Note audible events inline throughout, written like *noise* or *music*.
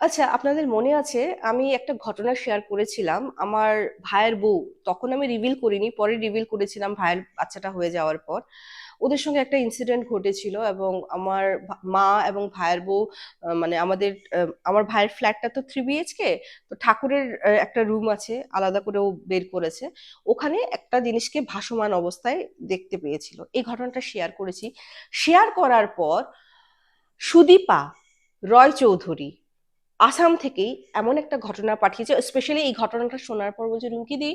আচ্ছা আপনাদের মনে আছে, আমি একটা ঘটনা শেয়ার করেছিলাম, আমার ভাইয়ের বউ, তখন আমি রিভিল করিনি, পরে রিভিল করেছিলাম ভাইয়ের বাচ্চাটা হয়ে যাওয়ার পর। ওদের সঙ্গে একটা ইনসিডেন্ট ঘটেছিল এবং আমার মা এবং ভাইয়ের বউ মানে আমাদের আমার ভাইয়ের ফ্ল্যাটটা তো থ্রি বিএইচকে তো ঠাকুরের একটা রুম আছে, আলাদা করে ও বের করেছে। ওখানে একটা জিনিসকে ভাসমান অবস্থায় দেখতে পেয়েছিল। এই ঘটনাটা শেয়ার করেছি। শেয়ার করার পর সুদীপা রয় চৌধুরী আসাম থেকেই এমন একটা ঘটনা পাঠিয়েছে স্পেশালি এই ঘটনাটা শোনার পর বলছে, রুমকি দি,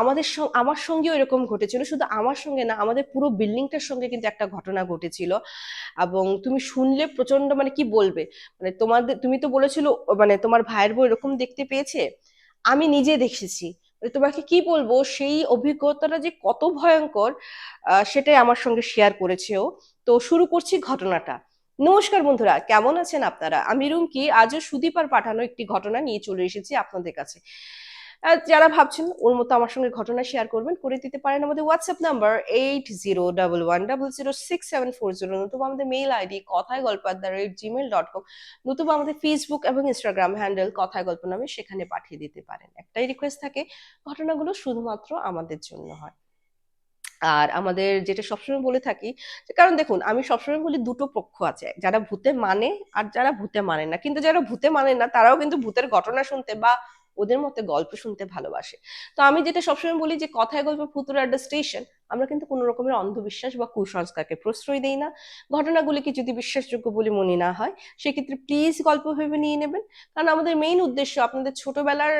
আমাদের আমার সঙ্গেও এরকম ঘটেছিল। শুধু আমার সঙ্গে না, আমাদের পুরো বিল্ডিংটার সঙ্গে কিন্তু একটা ঘটনা ঘটেছিল। এবং তুমি শুনলে প্রচণ্ড মানে কি বলবে? মানে তোমাদের, তুমি তো বলেছিল মানে তোমার ভাইয়ের বউ এরকম দেখতে পেয়েছে? আমি নিজে দেখেছি। মানে তোমাকে কি বলব? সেই অভিজ্ঞতাটা যে কত ভয়ঙ্কর সেটাই আমার সঙ্গে শেয়ার করেছে তো শুরু করছি ঘটনাটা। নমস্কার বন্ধুরা, কেমন আছেন আপনারা? আমি রুমকি, আজও সুদীপার পাঠানো একটি ঘটনা নিয়ে চলে এসেছি আপনাদের কাছে। যারা ভাবছেন ওর মতো আমার সঙ্গে ঘটনা শেয়ার করবেন, করে দিতে পারেন আমাদের WhatsApp number eight zero double one double zero six seven four zero নতুবা আমাদের মেইল আইডি কথায় গল্প at rate Gmail dot com নতুবা আমাদের ফেসবুক এবং ইনস্টাগ্রাম হ্যান্ডেল কথায় গল্প নামে সেখানে পাঠিয়ে দিতে পারেন। একটাই রিকোয়েস্ট থাকে, ঘটনাগুলো শুধুমাত্র আমাদের জন্য হয়। আর আমাদের যেটা সবসময় বলে থাকি কারণ দেখুন, আমি সবসময় বলি দুটো পক্ষ আছে, যারা ভূতে মানে আর যারা ভূতে মানে না। কিন্তু যারা ভূতে মানে না, তারাও কিন্তু ভূতের ঘটনা শুনতে বা ওদের মতে গল্প শুনতে ভালোবাসে। তো আমি যেটা সবসময় বলি যে, কথায় গল্প অ্যাট দ্য স্টেশন আমরা কিন্তু কোনো রকমের অন্ধবিশ্বাস বা কুসংস্কারকে প্রশ্রয় দেই না। ঘটনাগুলিকে যদি বিশ্বাসযোগ্য বলে মনে না হয়, সেক্ষেত্রে প্লিজ গল্প ভেবে নিয়ে নেবেন। কারণ আমাদের মেইন উদ্দেশ্য আপনাদের ছোটবেলার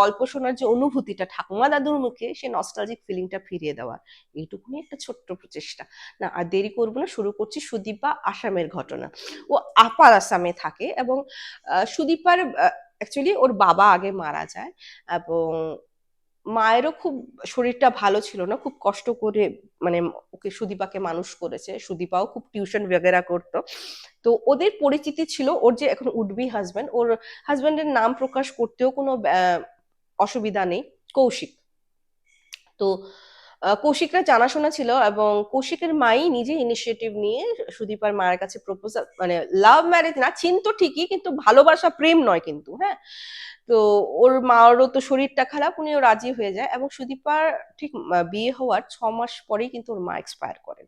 গল্প শোনার যে অনুভূতিটা ঠাকুমা দাদুর মুখে, সে নস্টালজিক ফিলিংটা ফিরিয়ে দেওয়ার এইটুকুনি একটা ছোট্ট প্রচেষ্টা। না, আর দেরি করব না, শুরু করছি সুদীপা আসামের ঘটনা। ও আপার আসামে থাকে এবং সুদীপার অ্যাকচুয়ালি ওর বাবা আগে মারা যায় এবং মায়েরও খুব শরীরটা ভালো ছিল না, খুব কষ্ট করে মানে ওকে সুদীপাকে মানুষ করেছে, সুদীপাও খুব টিউশন বেগেরা করতো। তো ওদের পরিচিতি ছিল, ওর যে এখন উডবি হাজব্যান্ড ওর হাজব্যান্ডের নাম প্রকাশ করতেও কোনো অসুবিধা নেই, কৌশিক। তো কৌশিকরা জানাশোনা ছিল এবং কৌশিকের মাই নিজে ইনিশিয়েটিভ নিয়ে সুদীপার মায়ের কাছে প্রপোজাল মানে লাভ ম্যারেজ না চিনতো ঠিকই কিন্তু ভালোবাসা প্রেম নয় কিন্তু হ্যাঁ? তো ওর মারও তো শরীরটা খারাপ, উনিও রাজি হয়ে যায় এবং সুদীপার ঠিক বিয়ে হওয়ার ছ মাস পরেই কিন্তু ওর মা এক্সপায়ার করেন।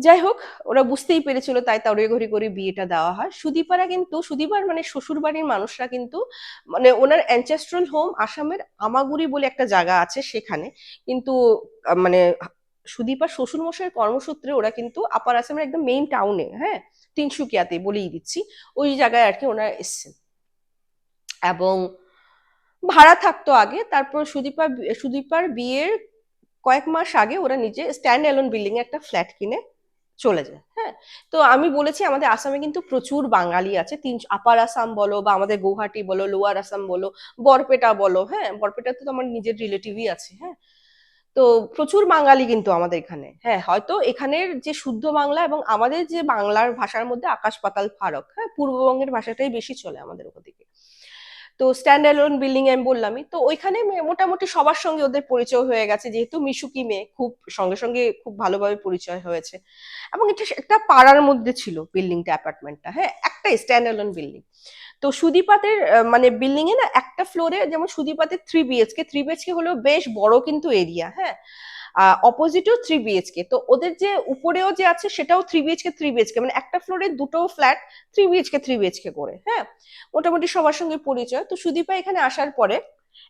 যাই হোক ওরা বুঝতেই পেরেছিল তাই তড়িঘড়ি করে বিয়েটা দেওয়া হয়। সুদীপারা কিন্তু, সুদীপার মানে শ্বশুর বাড়ির মানুষরা কিন্তু মানে ওনার অ্যানচেস্ট্রাল হোম আসামের আমাগুড়ি বলে একটা জায়গা আছে সেখানে। কিন্তু মানে সুদীপার শ্বশুর মশাইয়ের কর্মসূত্রে ওরা কিন্তু আপার আসামের একদম মেইন টাউনে হ্যাঁ তিনসুকিয়াতে বলেই দিচ্ছি, ওই জায়গায় আর কি ওনারা এসছেন। এবং ভাড়া থাকতো আগে, তারপর সুদীপা, সুদীপার বিয়ের কয়েক মাস আগে ওরা নিজে স্ট্যান্ড অ্যালোন বিল্ডিং একটা ফ্ল্যাট কিনে চলে যায় হ্যাঁ? তো আমি বলেছি আমাদের আসামে কিন্তু প্রচুর বাঙালি আছে। তিন, আপার আসাম বলো বা আমাদের গৌহাটি বলো, লোয়ার আসাম বলো, বরপেটা বলো হ্যাঁ? বরপেটাতে তো আমার নিজের রিলেটিভই আছে হ্যাঁ? তো প্রচুর বাঙালি কিন্তু আমাদের এখানে হ্যাঁ? হয়তো এখানের যে শুদ্ধ বাংলা এবং আমাদের যে বাংলার ভাষার মধ্যে আকাশ পাতাল ফারাক হ্যাঁ? পূর্ববঙ্গের ভাষাটাই বেশি চলে আমাদের ওদিকে। তো স্ট্যান্ড অ্যালোন বিল্ডিং আমি বললামই, তো ওইখানে মোটামুটি সবার সঙ্গে ওদের পরিচয় হয়ে গেছে, যেহেতু মিশুকি মেয়ে, খুব সঙ্গে সঙ্গে খুব ভালোভাবে পরিচয় হয়েছে। এবং এটা একটা পাড়ার মধ্যে ছিল বিল্ডিংটা অ্যাপার্টমেন্টটা হ্যাঁ একটাই স্ট্যান্ড অ্যালোন বিল্ডিং তো সুদীপাতের মানে বিল্ডিং এ না একটা ফ্লোরে যেমন সুদীপাতের থ্রি বিএচকে থ্রি বিএচকে হলো বেশ বড় কিন্তু এরিয়া হ্যাঁ। অপোজিটও থ্রি বিএচকে তো ওদের যে উপরেও যে আছে, সেটাও থ্রি বিএচকে থ্রি বিএচকে মানে একটা ফ্লোরে দুটো flat three BHK three BHK করে হ্যাঁ? মোটামুটি সবার সঙ্গে পরিচয়। তো সুদীপা এখানে আসার পরে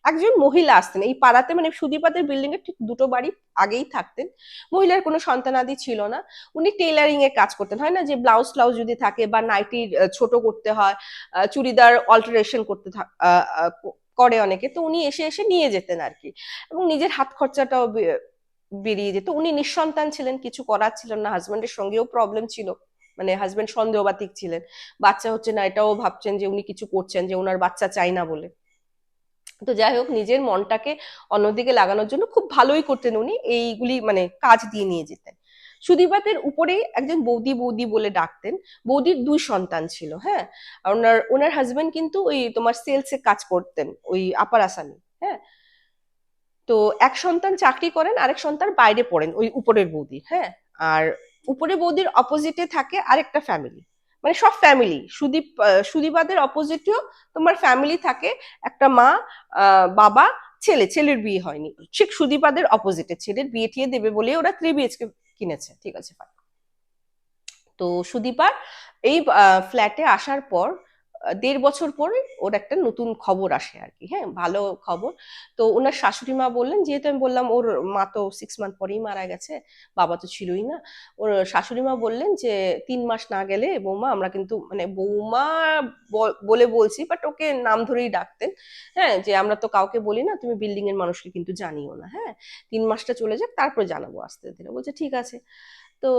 একজন মহিলা আসতেন। এই পাড়াতে মানে সুদীপাদের বিল্ডিং এর ঠিক দুটো বাড়ি আগেই থাকতেন। মহিলার কোনো সন্তানাদি ছিল না। উনি টেইলারিং এর কাজ করতেন। হয় না যে ব্লাউজ ফ্লাউজ যদি থাকে বা নাইটি ছোট করতে হয় চুড়িদার অল্টারেশন করতে করে অনেকে। তো উনি এসে এসে নিয়ে যেতেন আর কি। এবং নিজের হাত খরচাটাও বেরিয়ে যেত। উনি নিঃসন্তান ছিলেন, কিছু করার ছিল না। হাজব্যান্ডের সঙ্গেও প্রবলেম ছিল। মানে হাজবেন্ড সন্দেহবাতিক ছিলেন। বাচ্চা হচ্ছে না, এটাও ভাবছেন যে উনি কিছু করছেন, যে ওনার বাচ্চা চাই না বলে। তো যাই হোক, নিজের মনটাকে অন্যদিকে লাগানোর জন্য খুব ভালোই করতেন উনি। এইগুলি মানে কাজ দিয়ে নিয়ে যেতেন। সুদীপাতের উপরেই একজন বৌদি বৌদি বলে ডাকতেন। বৌদির দুই সন্তান ছিল হ্যাঁ? ওনার ওনার হাজবেন্ড কিন্তু ওই তোমার সেলসে কাজ করতেন, ওই আপার আসামে হ্যাঁ? তো এক সন্তান চাকরি করেন, আরেক সন্তান বাইরে পড়েন, ওই উপরের বৌদি হ্যাঁ? আর উপরে বৌদির অপোজিটে থাকে আরেকটা ফ্যামিলি মানে সব ফ্যামিলি সুদীপ সুদীপাদের অপোজিটেও তোমার ফ্যামিলি থাকে, একটা মা বাবা, ছেলে, ছেলের বিয়ে হয়নি। ঠিক সুদীপাদের অপোজিটে ছেলের বিয়ে টিয়ে দেবে বলে ওরা থ্রি বিএচকে কিনেছে, ঠিক আছে। তো সুদীপার এই ফ্ল্যাটে আসার পর দেড় বছর পরে ওর একটা নতুন খবর আসে আর কি। হ্যাঁ ভালো খবর। তো ওনার শাশুড়ি মা বললেন, যেহেতু আমি বললাম ওর মা তো সিক্স মান্থ পরেই মারা গেছে, বাবা তো ছিলই না। ওর শাশুড়ি মা বললেন যে, তিন মাস না গেলে বৌমা, আমরা কিন্তু মানে বৌমা বলে বলছি বাট ওকে নাম ধরেই ডাকতেন। হ্যাঁ যে আমরা তো কাউকে বলি না, তুমি বিল্ডিং এর মানুষকে কিন্তু জানিও না। হ্যাঁ তিন মাসটা চলে যাক, তারপরে জানাব আস্তে ধীরে। বলছে, ঠিক আছে। তো,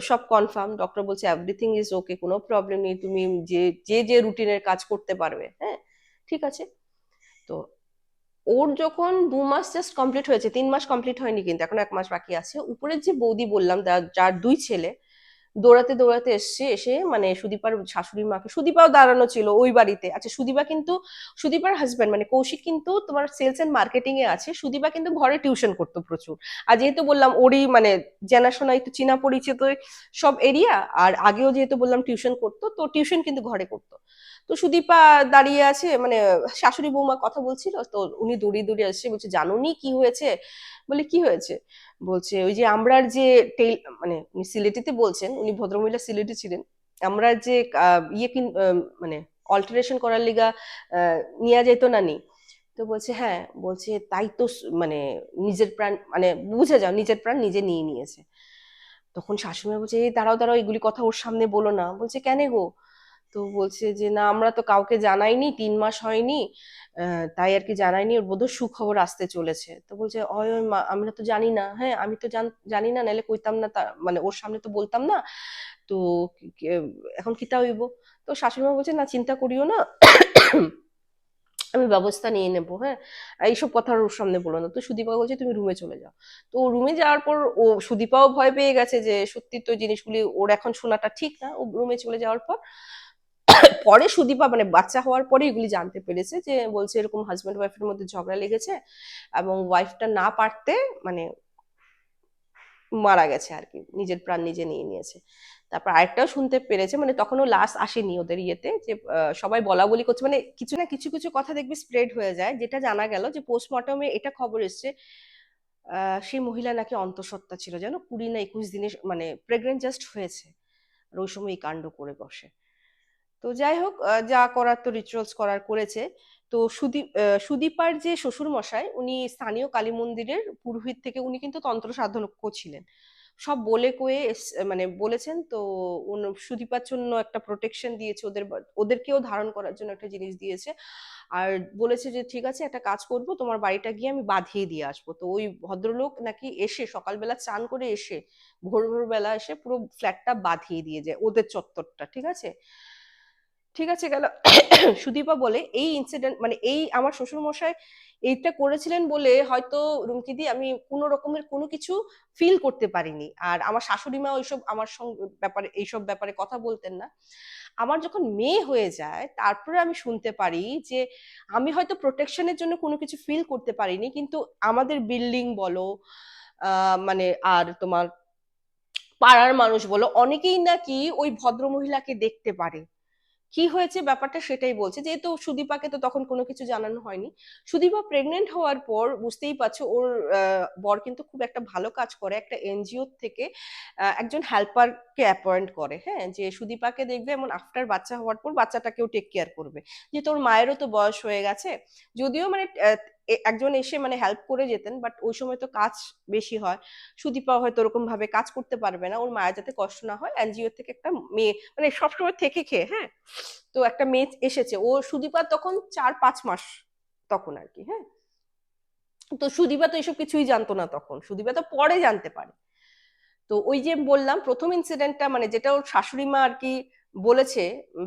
সব কনফার্ম ডক্টর বলছে এভরিথিং ইজ ওকে কোনো প্রবলেম নেই, তুমি যে যে যে রুটিনের কাজ করতে পারবে হ্যাঁ? ঠিক আছে? তো, ওর যখন দু মাস জাস্ট কমপ্লিট হয়েছে, তিন মাস কমপ্লিট হয়নি কিন্তু, এখন এক মাস বাকি আছে, উপরের যে বৌদি বললাম যার- দুই ছেলে দৌড়াতে দৌড়াতে এসছে, এসে মানে সুদীপার শাশুড়ি মাকে, সুদীপাও দাঁড়ানো ছিল ওই বাড়িতে। আচ্ছা সুদীপা কিন্তু, সুদীপার হাজব্যান্ড মানে কৌশিক কিন্তু তোমার সেলস এন্ড মার্কেটিং এ আছে, সুদীপা কিন্তু ঘরে টিউশন করতো প্রচুর। আর যেহেতু বললাম ওরই মানে জানাশোনাই তো চেনা পরিচিত সব এরিয়া আর আগেও যেহেতু বললাম টিউশন করতো, তো টিউশন কিন্তু ঘরে করতো। তো সুদীপা দাঁড়িয়ে আছে মানে শাশুড়ি বৌমা কথা বলছিল, তো উনি দৌড়িয়ে দৌড়িয়ে আসছে, বলছে, জানুনি কি হয়েছে? বলে, কি হয়েছে? বলছে, ওই যে আমরার যে টেল মানে উনি সিলেটিতে বলছেন, উনি ভদ্রমহিলা সিলেটি ছিলেন, আমরা যে ইয়ে কিন মানে অল্টারেশন করার লিগা নিয়ে যেত না নি? তো বলছে হ্যাঁ। বলছে, তাই তো মানে নিজের প্রাণ মানে বুঝে যাও, নিজের প্রাণ নিজে নিয়ে নিয়েছে। তখন শাশুড়ি বলছে, এই দাঁড়াও দাঁড়াও, এগুলি কথা ওর সামনে বলো না। বলছে, কেন গো? তো বলছে যে, না, আমরা তো কাউকে জানাইনি, তিন মাস হয়নি তাই আর কি জানাইনি, ওর বোধহয় সুখবর আসতে চলেছে। তো বলছে অয় ওই মা, আমরা তো জানি না। হ্যাঁ আমি তো জান- না, নাহলে কইতাম না তা মানে ওর সামনে তো বলতাম না। তো এখন কিতা হইব? তো শাশুড়িমা বলছে, না, চিন্তা করিও না, *coughs* আমি ব্যবস্থা নিয়ে নেব হ্যাঁ? এইসব কথা ওর সামনে বলো না। তো সুদীপা বলছে, তুমি রুমে চলে যাও। তো রুমে যাওয়ার পর ও, সুদীপাও ভয় পেয়ে গেছে যে, সত্যি তো জিনিসগুলি, ওর এখন শোনাটা ঠিক না। ও রুমে চলে যাওয়ার পর পরে সুদীপা মানে বাচ্চা হওয়ার পরে এগুলি জানতে পেরেছে যে বলছে এরকম হাজব্যান্ড ওয়াইফের মধ্যে ঝগড়া লেগেছে এবং ওয়াইফটা না পারতে মানে মারা গেছে আর কি, নিজের প্রাণ নিজে নিয়ে নিয়েছে। তারপর আরেকটাও শুনতে পেরেছে মানে তখনও লাশ আসেনি ওদের ইয়েতে যে সবাই বলা বলি করছে মানে কিছু না কিছু কিছু কথা দেখবি স্প্রেড হয়ে যায়, যেটা জানা গেল যে পোস্টমর্টমে এটা খবর এসছে সেই মহিলা নাকি অন্তঃসত্ত্বা ছিল, যেন কুড়ি না একুশ দিনে মানে প্রেগনেন্ট জাস্ট হয়েছে, আর ওই সময় এই কাণ্ড করে বসে। তো যাই হোক যা করার তো রিচুয়ালস করার করেছে। তো সুদীপ সুদীপার যে শ্বশুর মশাই উনি স্থানীয় কালী মন্দিরের পুরোহিত থেকে উনি কিন্তু তন্ত্র সাধক ছিলেন সব বলে কয়ে মানে বলেছেন, তো সুদীপার জন্য একটা প্রোটেকশন দিয়েছে, ওদের ওদেরকেও ধারণ করার জন্য একটা জিনিস দিয়েছে। আর বলেছে যে, ঠিক আছে, একটা কাজ করব, তোমার বাড়িটা গিয়ে আমি বাঁধিয়ে দিয়ে আসব। তো ওই ভদ্রলোক নাকি এসে সকালবেলা চান করে এসে, ভোর ভোর বেলা এসে পুরো ফ্ল্যাটটা বাঁধিয়ে দিয়ে যায়, ওদের চত্বরটা, ঠিক আছে? ঠিক আছে গেল। *coughs* সুদীপা বলে এই ইনসিডেন্ট মানে এই আমার শ্বশুর মশাই এইটা করেছিলেন বলে হয়তো রুমকিদি আমি কোনো রকমের কোনো কিছু ফিল করতে পারিনি। আর আমার শাশুড়ি মা ওইসব আমার সঙ্গে ব্যাপারে এইসব ব্যাপারে কথা বলতেন না। আমার যখন মেয়ে হয়ে যায় তারপরে আমি শুনতে পারি যে আমি হয়তো প্রোটেকশনের জন্য কোনো কিছু ফিল করতে পারিনি কিন্তু আমাদের বিল্ডিং বলো আহ মানে আর তোমার পাড়ার মানুষ বলো অনেকেই নাকি ওই ভদ্র মহিলাকে দেখতে পারে। কি হয়েছে ব্যাপারটা সেটাই বলছে। যেহেতু সুদীপাকে তো তখন কোনো কিছু জানানো হয়নি। সুদীপা প্রেগনেন্ট হওয়ার পর বুঝতেই পারছ, ওর বর কিন্তু খুব একটা ভালো কাজ করে। একটা এনজিও থেকে একজন হেল্পারকে অ্যাপয়েন্ট করে হ্যাঁ? যে সুদীপাকে দেখবে এমন আফটার বাচ্চা হওয়ার পর বাচ্চাটাকেও টেক কেয়ার করবে। যেহেতু ওর মায়েরও তো বয়স হয়ে গেছে। যদিও মানে একজন এসে মানে হেল্প করে যেতেন বাট ওই সময় তো কাজ বেশি হয়। সুদীপা হয়তো ওরকম ভাবে কাজ করতে পারবে না, ওর মায়ের যাতে কষ্ট না হয়। এনজিও থেকে একটা মেয়ে মানে সবসময় থেকে খেয়ে হ্যাঁ? তো একটা মেয়ে এসেছে। ও, সুদীপা তখন চার পাঁচ মাস তখন আর কি হ্যাঁ? তো সুদীপা তো এসব কিছুই জানতো না তখন। সুদীপা তো পরে জানতে পারে। তো ওই যে বললাম, প্রথম ইনসিডেন্টটা মানে যেটা ওর শাশুড়ি মা আর কি বলেছে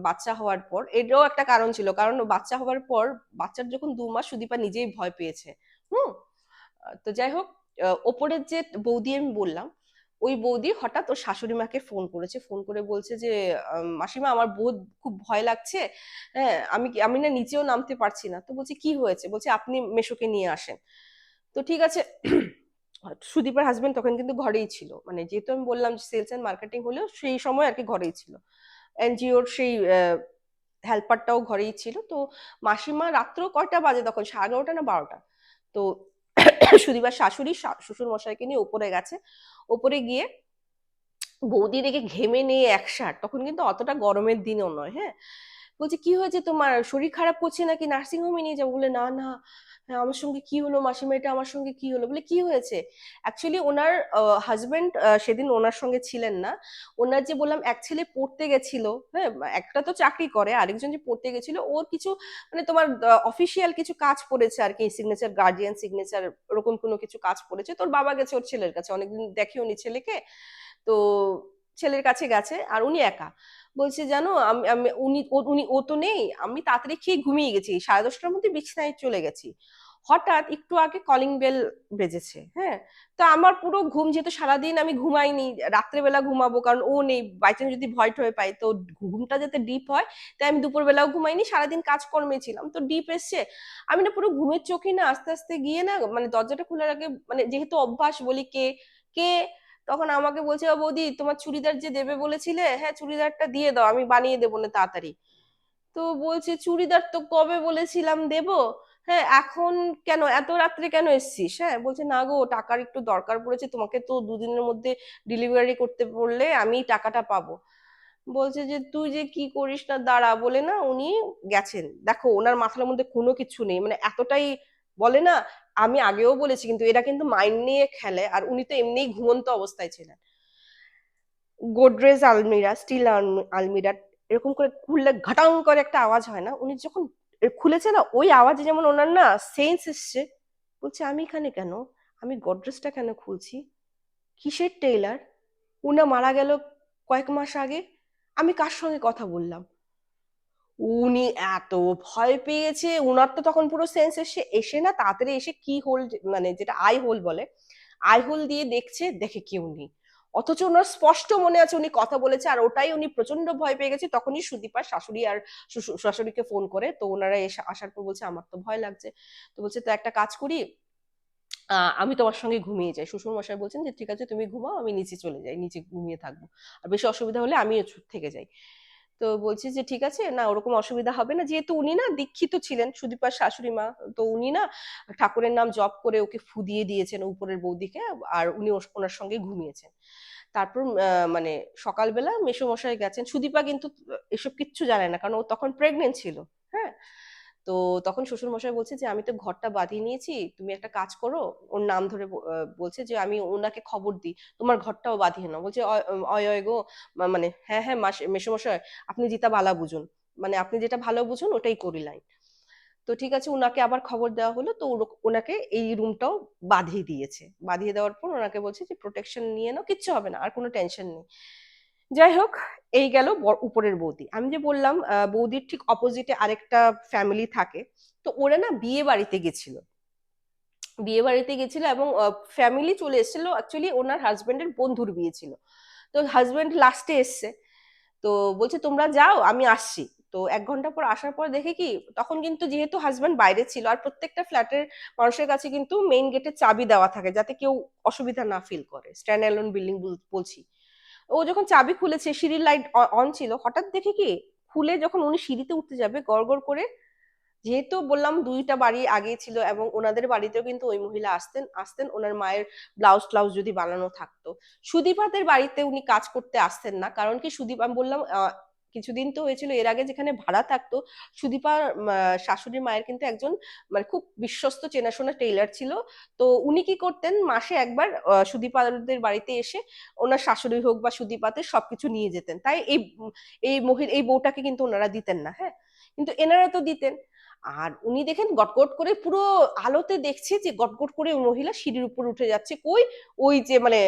বাচ্চা হওয়ার পর, এটাও একটা কারণ ছিল। কারণ বাচ্চা হওয়ার পর, বাচ্চার যখন দু মাস সুদীপা নিজেই ভয় পেয়েছে। হুম? তো যাই হোক ওপরের যে বৌদি আমি বললাম, ওই বৌদি হঠাৎ ওর শাশুড়ি মাকে ফোন করেছে। ফোন করে বলছে যে মাসিমা, আমার বহুত খুব ভয় লাগছে। হ্যাঁ আমি আমি না নিচেও নামতে পারছি না। তো বলছে, কি হয়েছে? বলছে, আপনি মেশোকে নিয়ে আসেন। তো ঠিক আছে, সুদীপের হাজবেন্ড তখন কিন্তু ঘরেই ছিল। মানে যেহেতু আমি বললাম সেলস অ্যান্ড মার্কেটিং হলেও সেই সময় আর কি ঘরেই ছিল। এনজিওর সেই হেল্পারটাও ঘরেই ছিল। তো মাসিমা রাত্র কয়টা বাজে তখন? সাড়ে এগারোটা না বারোটা? তো সুদীপার শাশুড়ি শ্বশুর মশাইকে নিয়ে ওপরে গেছে। ওপরে গিয়ে বৌদি দেখে ঘেমে নিয়ে একসার তখন কিন্তু অতটা গরমের দিনও নয় হ্যাঁ? বলছে কি হয়েছে তোমার? শরীর খারাপ করছে নাকি? নার্সিং হোমে নিয়ে যাব বলে না না হ্যাঁ, আমার সঙ্গে কি হলো? মাসিমা এটা আমার সঙ্গে কি হলো? বলে কি হয়েছে? অ্যাকচুয়ালি ওনার হাজবেন্ড সেদিন ওনার সঙ্গে ছিলেন না। ওনার যে বললাম এক ছেলে পড়তে গেছিল হ্যাঁ একটা তো চাকরি করে আরেকজন যে পড়তে গেছিল ওর কিছু মানে তোমার অফিসিয়াল কিছু কাজ পড়েছে আর কি সিগনেচার গার্জিয়ান সিগনেচার ওরকম কোনো কিছু কাজ পড়েছে। তোর বাবা গেছে ওর ছেলের কাছে অনেকদিন দেখে উনি ছেলেকে। তো ছেলের কাছে গেছে আর উনি একা। বলছে, জানো, আমি উনি উনি, ও তো নেই, আমি তাড়াতাড়ি খেয়ে ঘুমিয়ে গেছি, সাড়ে দশটার মধ্যে বিছানায় চলে গেছি। হঠাৎ একটু আগে কলিং বেল বেজেছে হ্যাঁ? তো আমার পুরো ঘুম যেহেতু সারাদিন আমি ঘুমাইনি, রাত্রেবেলা ঘুমাবো, কারণ ও নেই বাই চান্স যদি ভয় টয় পাই তো ঘুমটা যাতে ডিপ হয়, তাই আমি দুপুর বেলাও ঘুমাইনি, সারাদিন কাজকর্মে ছিলাম, তো ডিপ এসছে। আমি না পুরো ঘুমের চোখে না, আস্তে আস্তে গিয়ে না মানে দরজাটা খোলার আগে মানে যেহেতু অভ্যাস বলি কে কে তখন আমাকে বলছে, ও বৌদি, তোমার চুড়িদার যে দেবে বলেছিলে হ্যাঁ চুড়িদারটা দিয়ে দাও, আমি বানিয়ে দেবো না তাড়াতাড়ি। তো বলছে, চুড়িদার তো কবে বলেছিলাম দেব? হ্যাঁ এখন কেন, এত রাত্রে কেন এসছিস? হ্যাঁ? বলছে, না গো, টাকার একটু দরকার পড়েছে, তোমাকে তো দুদিনের মধ্যে ডেলিভারি করতে পড়লে আমি টাকাটা পাবো। বলছে যে, তুই যে কি করিস না, দাঁড়া, বলে না উনি গেছেন। দেখো, ওনার মাথার মধ্যে কোনো কিছু নেই মানে এতটাই বলে না আমি আগেও বলেছি কিন্তু এরা কিন্তু মাইন্ড নিয়ে খেলে আর উনি তো এমনিই ঘুমন্ত অবস্থায় ছিলেন। গোদরেজ আলমিরা স্টিল আলমিরা এরকম করে খুললে ঘটাং করে একটা আওয়াজ হয় না। উনি যখন খুলেছে না, ওই আওয়াজে যেমন ওনার না সেন্স এসছে, বলছে, আমি এখানে কেন? আমি গোদরেজটা কেন খুলছি? কিসের টেইলার উনা মারা গেল কয়েক মাস আগে? আমি কার সঙ্গে কথা বললাম? উনি এত ভয় পেয়েছে, উনার তো তখন পুরো সেন্স এসে এসে না তাড়াতাড়ি এসে কি হোল মানে যেটা আই হোল বলে আই হোল দিয়ে দেখছে, দেখে কেউ নেই অথচ ওনার স্পষ্ট মনে আছে উনি কথা বলেছে, আর ওটাই উনি প্রচণ্ড ভয় পেয়ে গেছে। তখনই সুদীপার শাশুড়ি আর শাশুড়িকে ফোন করে, তো ওনারা এসে আসার পর বলছে, আমার তো ভয় লাগছে। তো বলছে, তো একটা কাজ করি আমি তোমার সঙ্গে ঘুমিয়ে যাই। শ্বশুর মশাই বলছেন যে, ঠিক আছে, তুমি ঘুমাও, আমি নিচে চলে যাই, নিচে ঘুমিয়ে থাকব। আর বেশি অসুবিধা হলে আমিও থেকে যাই। তো বলছি যে, ঠিক আছে, না, ওরকম অসুবিধা হবে না। যেহেতু উনি না দীক্ষিত ছিলেন, সুদীপার শাশুড়ি মা, তো উনি না ঠাকুরের নাম জপ করে ওকে ফুদিয়ে দিয়েছেন উপরের বৌদিকে, আর উনি ওনার সঙ্গে ঘুমিয়েছেন। তারপর মানে সকালবেলা মেসোমশাই গেছেন। সুদীপা কিন্তু এসব কিচ্ছু জানে না, কারণ ও তখন প্রেগনেন্ট ছিল হ্যাঁ? তো তখন শ্বশুর মশাই বলছে যে, আমি তো ঘরটা বাঁধিয়ে নিয়েছি, তুমি একটা কাজ করো। ওর নাম ধরে বলছে যে, আমি ওনাকে খবর দিই, তোমার ঘরটাও বাঁধিয়ে নাও। বলছে, অয় অয় গো মানে হ্যাঁ হ্যাঁ মাস, মেসোমশাই, আপনি যেটা বালা বুঝুন মানে আপনি যেটা ভালো বুঝুন, ওটাই করিলাই তো ঠিক আছে ওনাকে আবার খবর দেওয়া হলো, তো ওনাকে এই রুমটাও বাঁধিয়ে দিয়েছে। বাঁধিয়ে দেওয়ার পর ওনাকে বলছে যে প্রোটেকশন নিয়ে নাও, কিচ্ছু হবে না, আর কোনো টেনশন নেই। যাই হোক, এই গেল উপরের বৌদি। আমি যে বললাম বৌদির ঠিক অপোজিটে আরেকটা ফ্যামিলি থাকে, তো ওরা না বিয়ে বাড়িতে গেছিল। বিয়ে বাড়িতে গেছিল এবং ফ্যামিলি চলে এসেছিল অ্যাকচুয়ালি ওনার হাজবেন্ডের বন্ধুর বিয়ে ছিল। তো হাজবেন্ড লাস্টে এসছে, তো বলছে, তোমরা যাও, আমি আসছি। তো এক ঘণ্টা পর আসার পর দেখে কি, তখন কিন্তু যেহেতু হাজব্যান্ড বাইরে ছিল, আর প্রত্যেকটা ফ্ল্যাটের মানুষের কাছে কিন্তু মেইন গেটের চাবি দেওয়া থাকে, যাতে কেউ অসুবিধা না ফিল করে। স্ট্যান্ড অ্যালোন বিল্ডিং বলছি। ও যখন চাবি খুলেছে, সিঁড়ির লাইট অন ছিল, হঠাৎ দেখে কি খুলে যখন উনি সিঁড়িতে উঠতে যাবে গড় করে, যেহেতু বললাম দুইটা বাড়ি আগে ছিল এবং ওনাদের বাড়িতেও কিন্তু ওই মহিলা আসতেন আসতেন, ওনার মায়ের ব্লাউজ ট্লাউজ যদি বানানো থাকতো। সুদীপাদের বাড়িতে উনি কাজ করতে আসতেন না, কারণ কি সুদীপ, আমি বললাম কিছুদিন তো হয়েছিল, এর আগে যেখানে ভাড়া থাকতো, সুদীপা শাশুড়ি মায়ের কিন্তু একজন মানে খুব বিশ্বস্ত চেনাশোনা টেইলার ছিল। তো উনি কি করতেন, মাসে একবার সুদীপাদের বাড়িতে এসে ওনার শাশুড়ি হোক বা সুদীপাতে সবকিছু নিয়ে যেতেন। তাই এই এই মহিলা, এই বউটাকে কিন্তু ওনারা দিতেন না হ্যাঁ? কিন্তু এনারা তো দিতেন। আর উনি দেখেন গটগট করে পুরো আলোতে দেখছে যে গটগট করে মহিলা সিঁড়ির উপর উঠে যাচ্ছে। কই ওই যে মানে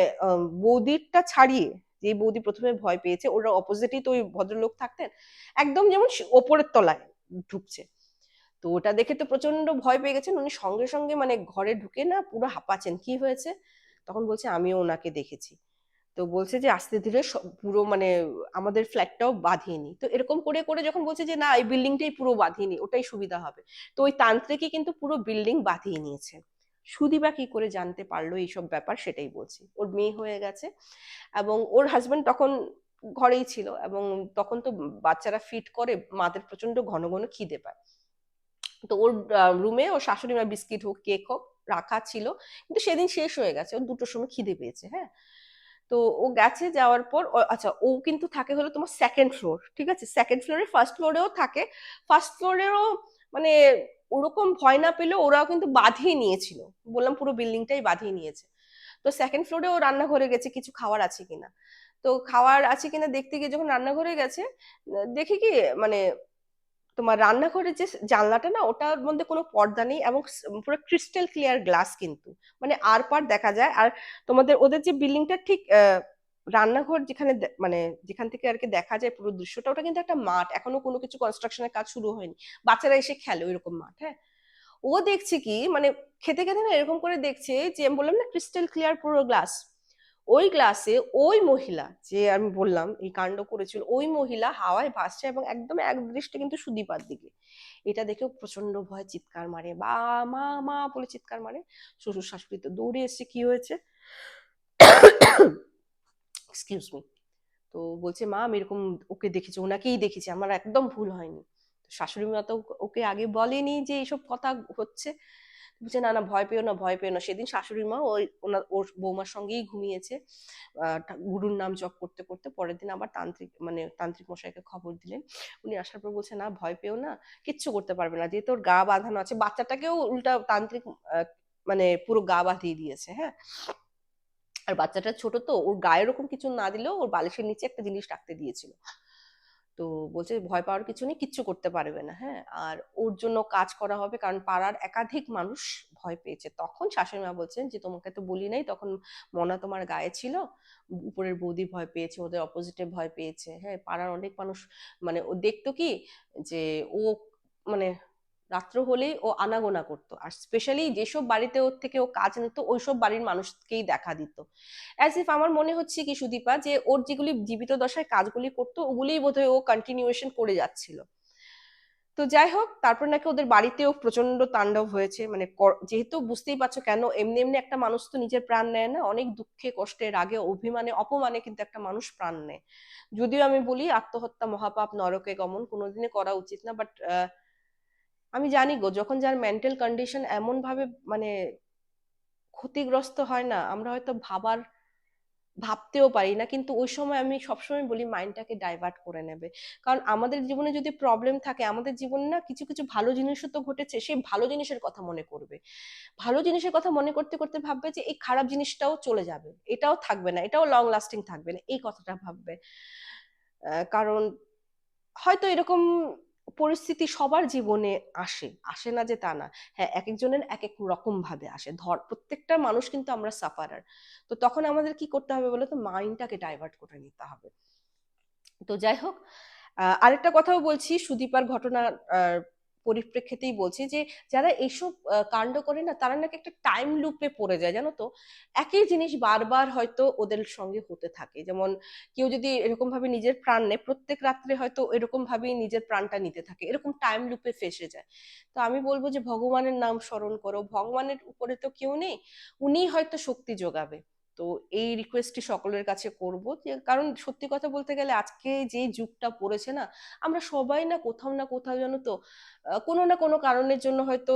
বৌদিরটা ছাড়িয়ে যে বৌদি প্রথমে ভয় পেয়েছে, ওরা অপোজিটই তো ওই ভদ্রলোক থাকতেন, একদম যেমন ওপরের তলায় ঢুকছে। তো ওটা দেখে তো প্রচণ্ড ভয় পেয়ে গেছেন, উনি সঙ্গে সঙ্গে মানে ঘরে ঢুকে না পুরো হাঁপাচ্ছেন, কি হয়েছে? তখন বলছে, আমিও ওনাকে দেখেছি। তো বলছে যে, আস্তে ধীরে পুরো মানে আমাদের ফ্ল্যাটটাও বাঁধিয়ে নি। তো এরকম করে করে যখন বলছে যে, না, এই বিল্ডিংটাই পুরো বাঁধিয়ে নি, ওটাই সুবিধা হবে। তো ওই তান্ত্রিকই কিন্তু পুরো বিল্ডিং বাঁধিয়ে নিয়েছে। সুদিবা কি করে জানতে পারল এইসব ব্যাপার সেটাই বলছি। ওর মেয়ে হয়ে গেছে এবং ওর হাজবেন্ড তখন ঘরেই ছিল এবং তখন তো বাচ্চারা ফিট করে, মাদের প্রচণ্ড ঘন ঘন খিদে পায়। তো ওর রুমে ওর শাশুড়ি মা বিস্কিট হোক কেক হোক রাখা ছিল, কিন্তু সেদিন শেষ হয়ে গেছে ওর দুটোর সময় খিদে পেয়েছে হ্যাঁ। তো ও গেছে যাওয়ার পর আচ্ছা ও কিন্তু থাকে হলো তোমার সেকেন্ড ফ্লোর ঠিক আছে? সেকেন্ড ফ্লোরে ফার্স্ট ফ্লোরেও থাকে ফার্স্ট ফ্লোরেরও মানে ওরকম ভয় না পেলেও ওরাও কিন্তু বাঁধিয়ে নিয়েছিল। বললাম পুরো বিল্ডিংটাই বাঁধিয়ে নিয়েছে। তো সেকেন্ড ফ্লোরে ও রান্নাঘরে গেছে, কিছু খাওয়ার আছে কিনা? তো খাওয়ার আছে কিনা দেখতে গিয়ে যখন রান্নাঘরে গেছে, দেখি কি মানে তোমার রান্নাঘরের যে জানলাটা না, ওটার মধ্যে কোনো পর্দা নেই এবং পুরো ক্রিস্টাল ক্লিয়ার গ্লাস কিন্তু। মানে আর পার দেখা যায়। আর তোমাদের ওদের যে বিল্ডিংটা ঠিক রান্নাঘর যেখানে মানে যেখান থেকে আর কি দেখা যায় পুরো দৃশ্যটা, ওটা কিন্তু একটা মাঠ। এখনও কোনো কিছু কনস্ট্রাকশনের কাজ শুরু হয়নি। বাচ্চারা এসে খেলে ওইরকম মাঠ হ্যাঁ? ও দেখছে কি মানে খেতে খেতে না এরকম করে দেখছে যে, আমি বললাম না ক্রিস্টাল ক্লিয়ার পুরো গ্লাস ওই গ্লাসে ওই মহিলা, যে আমি বললাম, এই কাণ্ড করেছিল, ওই মহিলা হাওয়ায় ভাসছে এবং একদম এক দৃষ্টি কিন্তু সুদীপার দিকে। এটা দেখেও প্রচণ্ড ভয়, চিৎকার মারে, বা, মা মা বলে চিৎকার মারে। শ্বশুর শাশুড়ি তো দৌড়ে এসছে কি হয়েছে? এক্সকিউজ মি তো বলছে, মা, আমি এরকম ওকে দেখেছি, ওনাকেই দেখেছি, আমার একদম ভুল হয়নি। শাশুড়ি মা তো ওকে আগে বলেনি যে এইসব কথা হচ্ছে। বলছে, না না, ভয় পেও না, ভয় পেও না। সেদিন শাশুড়ি মা ওই ওনার ওর বৌমার সঙ্গেই ঘুমিয়েছে গুরুর নাম জপ করতে করতে পরের দিন আবার তান্ত্রিক মানে তান্ত্রিক মশাইকে খবর দিলেন। উনি আসার পর বলছে, না, ভয় পেও না, কিচ্ছু করতে পারবে না, যেহেতু ওর গা বাঁধানো আছে, বাচ্চাটাকেও উল্টা তান্ত্রিক মানে পুরো গা বাঁধিয়ে দিয়েছে হ্যাঁ? আর বাচ্চাটা ছোট তো, ওর গায়ে এরকম কিছু না দিলেও ওর বালিশের নিচে একটা জিনিস রাখতে দিয়েছিল। তো বলছে ভয় পাওয়ার কিছু নেই, কিচ্ছু করতে পারবে না হ্যাঁ? আর ওর জন্য কাজ করা হবে, কারণ পাড়ার একাধিক মানুষ ভয় পেয়েছে। তখন শাশুড়ি মা বলছেন যে, তোমাকে তো বলি নাই, তখন মনা তোমার গায়ে ছিল, উপরের বৌদি ভয় পেয়েছে, ওদের অপোজিটে ভয় পেয়েছে হ্যাঁ? পাড়ার অনেক মানুষ মানে ও দেখতো কি যে, ও মানে রাত্র হলেই ও আনাগোনা করতো। আর স্পেশালি যেসব বাড়িতে ওর থেকে ও কাজ নিত, ওইসব বাড়ির মানুষকেই দেখা দিত। অ্যাজ ইফ আমার মনে হচ্ছে কি সুদীপা, যে ওর যেগুলি জীবিত দশায় কাজগুলি করতো, ওগুলিই বোধহয় ও কন্টিনিউয়েশন করে যাচ্ছিল। তো যাই হোক, তারপর নাকি ওদের বাড়িতেও প্রচণ্ড তাণ্ডব হয়েছে। মানে যেহেতু বুঝতেই পারছ কেন, এমনি এমনি একটা মানুষ তো নিজের প্রাণ নেয় না, অনেক দুঃখে কষ্টে রাগে, অভিমানে, অপমানে কিন্তু একটা মানুষ প্রাণ নেয়। যদিও আমি বলি আত্মহত্যা, মহাপাপ, নরকে গমন কোনোদিনে করা উচিত না বাট আমি জানি গো, যখন যার মেন্টাল কন্ডিশন এমন ভাবে মানে ক্ষতিগ্রস্ত হয় না, আমরা হয়তো ভাবার, ভাবতেও পারি না, কিন্তু ওই সময় আমি সবসময় বলি মাইন্ডটাকে ডাইভার্ট করে নেবে। কারণ আমাদের জীবনে যদি প্রবলেম থাকে, আমাদের জীবনে না কিছু কিছু ভালো জিনিসও তো ঘটেছে, সেই ভালো জিনিসের কথা মনে করবে। ভালো জিনিসের কথা মনে করতে করতে ভাববে যে এই খারাপ জিনিসটাও চলে যাবে, এটাও থাকবে না, এটাও লং লাস্টিং থাকবে না, এই কথাটা ভাববে। কারণ হয়তো এরকম পরিস্থিতি সবার জীবনে আসে আসে না যে তা না। হ্যাঁ এক একজনের এক এক রকম ভাবে আসে। ধর, প্রত্যেকটা মানুষ কিন্তু আমরা সাফারার তো তখন আমাদের কি করতে হবে বলো তো মাইন্ডটাকে ডাইভার্ট করে নিতে হবে। তো যাই হোক আরেকটা কথাও বলছি সুদীপার ঘটনা পরিপ্রেক্ষিতেই বলছি যে যারা এইসব কাণ্ড করে না, তারা নাকি একটা টাইম লুপে পড়ে যায়, জানো তো? একই জিনিস বারবার হয়তো ওদের সঙ্গে হতে থাকে। যেমন কেউ যদি এরকম ভাবে নিজের প্রাণ নেয়, প্রত্যেক রাত্রে হয়তো এরকম ভাবেই নিজের প্রাণটা নিতে থাকে। এরকম টাইম লুপে ফেসে যায়। তো আমি বলব যে ভগবানের নাম স্মরণ করো। ভগবানের উপরে তো কেউ নেই, উনিই হয়তো শক্তি যোগাবে। তো এই রিকোয়েস্টটি সকলের কাছে করব। কারণ সত্যি কথা বলতে গেলে আজকে যে যুগটা পড়েছে না, আমরা সবাই না কোথাও না কোথাও জানো তো কোনো না কোনো কারণের জন্য হয়তো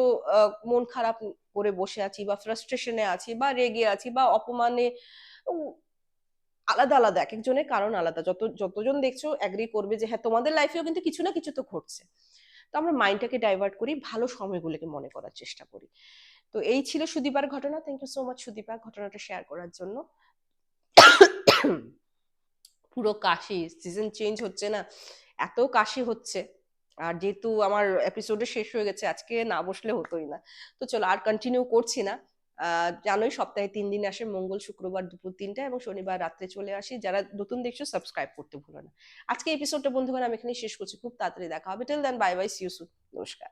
মন খারাপ করে বসে আছি বা ফ্রাস্ট্রেশনে আছি বা রেগে আছি বা অপমানে আলাদা আলাদা এক একজনের কারণ আলাদা। যত, যতজন দেখছ অ্যাগ্রি করবে যে হ্যাঁ তোমাদের লাইফেও কিন্তু কিছু না কিছু তো ঘটছে। তো আমরা মাইন্ডটাকে ডাইভার্ট করি, ভালো সময়গুলোকে মনে করার চেষ্টা করি। তো এই ছিল সুদীপার ঘটনা। Thank you so much Sudipa ঘটনাটা শেয়ার করার জন্য। পুরো কাশি সিজন চেঞ্জ হচ্ছে না, এত কাশি হচ্ছে। আর যেহেতু আমার এপিসোডে শেষ হয়ে গেছে, আজকে না বসলে হতোই না। তো চলো আর কন্টিনিউ করছি না। জানোই সপ্তাহে তিন দিন আসে, মঙ্গল, শুক্রবার দুপুর তিনটা এবং শনিবার রাত্রে চলে আসি। যারা নতুন দেখছ সাবস্ক্রাইব করতে ভুলো না। আজকে এপিসোডটা বন্ধুগণ, আমি এখানে শেষ করছি। খুব তাড়াতাড়ি দেখা হবে। Till then bye bye see you নমস্কার।